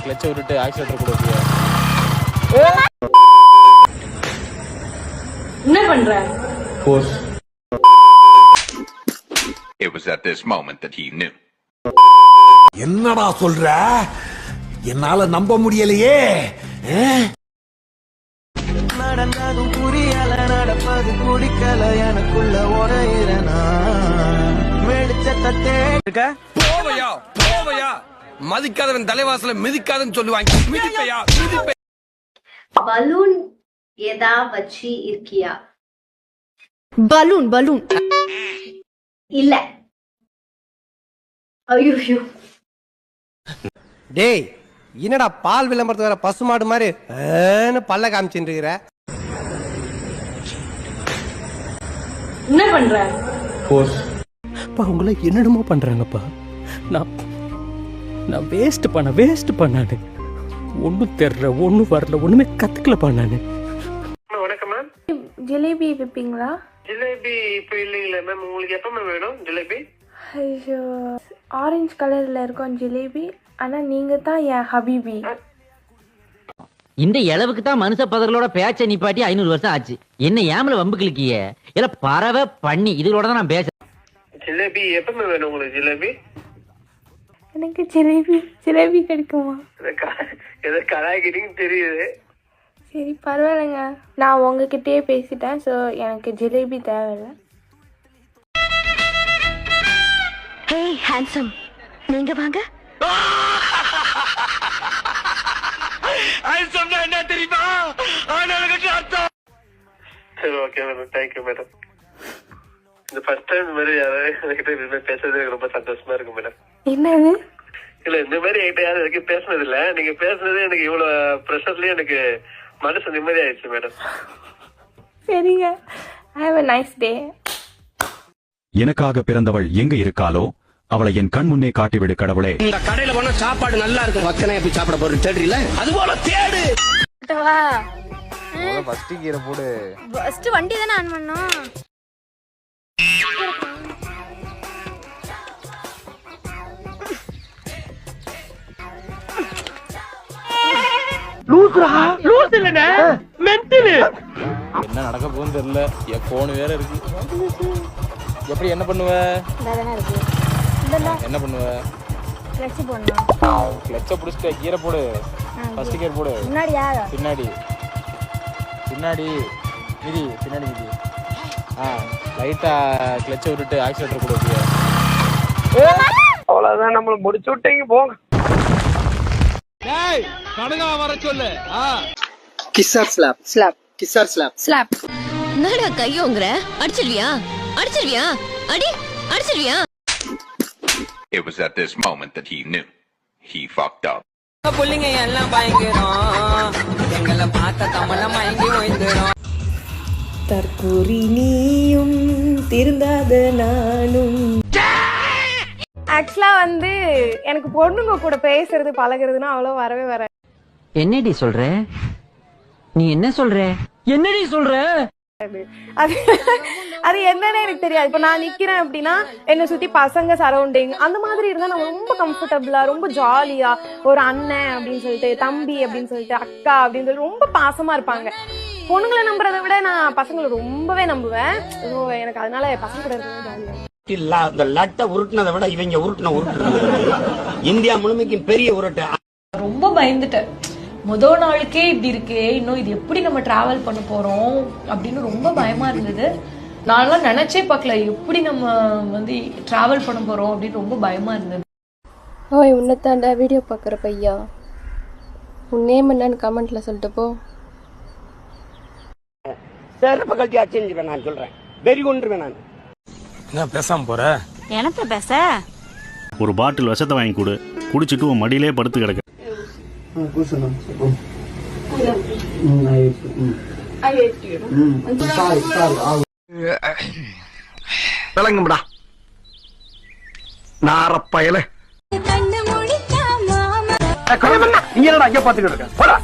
கிளச்சை விட்டுட்டு ஆக்சிலேட்டர் கொடுக்கு என்ன பண்ற? Force It was at this moment that he knew. என்னடா சொல்ற? என்னால நம்ப முடியலையே? நடந்ததும் புரியல நடப்பது குடிக்கல எனக்குள்ள வெளிச்சத்தை தேக்க போவையா? போவையா? மதிக்காதவன் தலைவாசல மிதிக்காதன்னு சொல்லுவாங்க. மிதிப்பையா? மிதிப்பை பலூன் எதா வச்சு இருக்கியா? Balloon balloon. இல்ல. ஐயோ. டேய் என்னடா பால் விளம்பரத்து வர பசுமாடு மாதிரி பல்ல காமிச்சுட்டு இருக்கிற? என்ன பண்ற? என்னென்னமோ பண்றாங்கப்பா. நான் நான் வேஸ்ட் பண்ண வேஸ்ட் பண்ணானு. ஒன்றும் தெரில ஒன்றும் வரல ஒன்றுமே கற்றுக்கலப்பா நான். ஜிலேபி விப்பீங்களா? ஜிலேபி இப்போ இல்லைங்களே மேம் உங்களுக்கு எப்போ மேம் வேணும் ஜிலேபி? ஐயோ ஆரஞ்சு கலர்ல இருக்கும் ஜிலேபி. ஆனா நீங்க தான் என் ஹபீபி. இந்த இளவுக்கு தான் மனுஷ பதர்களோட பேச்ச நிப்பாட்டி ஐநூறு வருஷம் ஆச்சு. என்ன ஏமல வம்பு கிழக்கிய இல்ல பறவை பண்ணி இதுகளோட தான் நான் பேச ஜிலேபி எப்போ மேம் வேணும் உங்களுக்கு ஜிலேபி? எனக்கு ஜிலேபி ஜிலேபி கிடைக்குமா? இதை க- இதை கலாய்க்கிறீங்கன்னு தெரியுது. சரி பரவாயில்லைங்க. நான் உங்ககிட்டயே பேசிட்டேன் ஸோ எனக்கு ஜிலேபி தேவையில்லை. ஹே ஹேண்ட்ஸம் நீங்க வாங்க. சரி okay madam thank you madam இந்த ஃபர்ஸ்ட் டைம் இந்த மாதிரி யாராவது என்கிட்ட இந்த மாதிரி பேசுறது எனக்கு ரொம்ப சந்தோஷமா இருக்கு மேடம். என்னது? இல்ல இந்த மாதிரி என்கிட்ட யாரும் வரைக்கும் பேசுனது இல்ல நீங்க பேசுனது எனக்கு இவ்வளவு ப்ரெஷர்லயே எனக்கு மனசு நிம்மதி ஆயிடுச்சு மேடம். சரிங்க. ஹாவ் அ நைஸ் டே எனக்காக பிறந்தவள் எங்க இருக்காளோ அவளை என் கண் முன்னே காட்டிவிடு கடவுளே. இந்த கடையில போனா சாப்பாடு நல்லா இருக்கும். வக்கனை எப்படி சாப்பிட போறது தேடுறீல அது போல தேடு ஃபர்ஸ்ட் கீரை போடு. ஃபர்ஸ்ட் வண்டி தானே ஆன் பண்ணோம் என்ன நடக்க போகுதுன்னு தெரியல. என் ஃபோன் வேற இருக்கு. எப்படி என்ன பண்ணுவ? என்ன பண்ணுவ? போடணும். பிடிச்சிட்டு கீரை போடு. ஃபர்ஸ்ட் கீர். போடு. முன்னாடி யார் பின்னாடி. பின்னாடி. மிதி பின்னாடி மிதி. ஆ லைட்டா கிளச்சை விட்டுட்டு ஆக்சிலேட்டர் கொடுக்கு அவ்வளவுதான் நம்மள முடிச்சு விட்டீங்க போங்க. கனகா வர சொல்லு. Kiss or slap slap kiss or slap slap என்னடா கையோங்கிற அடிச்சிருவியா? அடிச்சிருவியா? அடி அடிச்சிருவியா? It was at this moment that he knew. He fucked up. புள்ளிங்க எல்லாம் பயங்கரம். எங்களை பார்த்த தற்கூரி நீயும் திருந்தாத நானும். ஆக்சுவலா வந்து எனக்கு பொண்ணுங்க கூட பேசுறது பழகுறதுன்னா அவ்வளோ வரவே வர என்னடி சொல்ற? நீ என்ன சொல்ற? என்னடி சொல்ற? அது அது என்னன்னு எனக்கு தெரியாது. இப்போ நான் நிக்கிறேன் அப்படின்னா என்னை சுத்தி பசங்க சரௌண்டிங் அந்த மாதிரி இருந்தா நம்ம ரொம்ப கம்ஃபர்டபுளா ரொம்ப ஜாலியா ஒரு அண்ணன் அப்படின்னு சொல்லிட்டு தம்பி அப்படின்னு சொல்லிட்டு அக்கா அப்படின்னு சொல்லிட்டு ரொம்ப பாசமா இருப்பாங்க. பொண்ணுங்களை நம்புறதை விட நான் பசங்களை ரொம்பவே நம்புவேன். எனக்கு அதனால பசங்க கூட ஜாலியா இல்ல இந்த லட்டை உருட்டுனதை விட இவங்க உருட்டுன உருட்டு. இந்தியா முழுமைக்கும் பெரிய உருட்டு. ரொம்ப பயந்துட்டேன். முதல் நாளுக்கே இப்படி இருக்கே இன்னும் இது எப்படி நம்ம டிராவல் பண்ண போறோம் அப்படின்னு ரொம்ப பயமா இருந்தது. நான்லாம் நினைச்சே பார்க்கல எப்படி நம்ம வந்து டிராவல் பண்ண போறோம் அப்படின்னு ரொம்ப பயமா இருந்தது. ஓய் உன்னைத்தாண்டா வீடியோ பார்க்குற பையா? உன் நேம் என்னன்னு கமெண்ட்ல சொல்லிட்டு போ. செருப்பு கழட்டி அச்செஞ்சுவேன் நான் சொல்றேன். வெறி கொண்டுருவேன் நான். என்ன பேசாம போற? எனத்த பேச? ஒரு பாட்டில் விஷத்தை வாங்கி கொடு. குடிச்சிட்டு உன் மடியிலே படுத்து கிடக்க. விளங்கும்டா. நாரப்பயல என்னடா அங்க பாத்துக்கிட்டு இருக்க? போடா.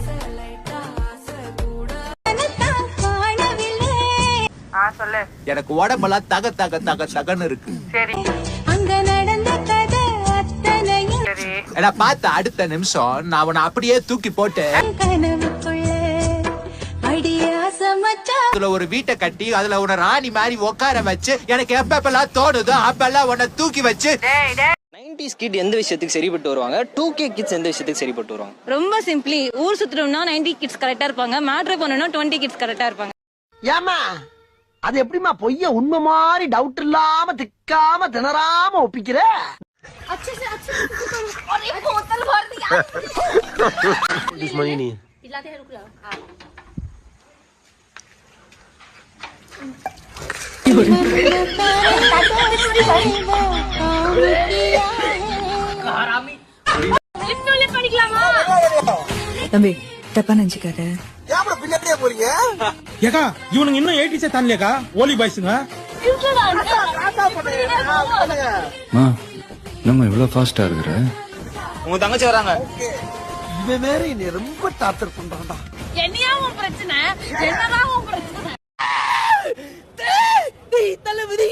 காணவில்லை எனக்கு உடம்பெல்லாம் தக தக தக தகன்னு இருக்கு. அங்க நடந்த கதை அத்தனையும் ஆனா பார்த்த அடுத்த நிமிஷம் நான் உன்னை அப்படியே தூக்கி போட்டு கனவுக்குள்ள அதுல ஒரு வீட்டை கட்டி அதுல உன்னை ராணி மாதிரி உட்கார வச்சு எனக்கு எப்பப்பெல்லாம் தோணுதோ அப்பெல்லாம் உன்னை தூக்கி வச்சு. நைன்டிஸ் கிட் எந்த விஷயத்துக்கு சரிப்பட்டு வருவாங்க? டூ கே கிட்ஸ் எந்த விஷயத்துக்கு சரிப்பட்டு வருவாங்க? ரொம்ப சிம்பிளி. ஊர் சுத்தணும்னா நைன்டி கிட்ஸ் கரெக்டா இருப்பாங்க. மேட்ரு பண்ணணும்னா டுவெண்ட்டி கிட்ஸ் கரெக்டா இருப்பாங்க. ஏமா அது எப்படிமா பொய்ய உண்மை மாதிரி டவுட் இல்லாம திக்காம திணறாம ஒப்பிக்கிற? தம்பி தப்பா நினைச்சுக்காத. பின்னாடியே போறீங்க? ஏக்கா இவனுங்க இன்னும் எயிட்டிஸே தானலையாக்கா ஓலி பாய்ஸுங்க. நம்ம இவ்வளவு ஃபாஸ்டா இருக்கிற? உங்க தங்கச்சி வராங்க. இவன் வேற என்னை ரொம்ப டார்ச்சர் பண்றான்டா. என்னையா உன் பிரச்சனை? என்னதான் உன் பிரச்சனை? தளபதி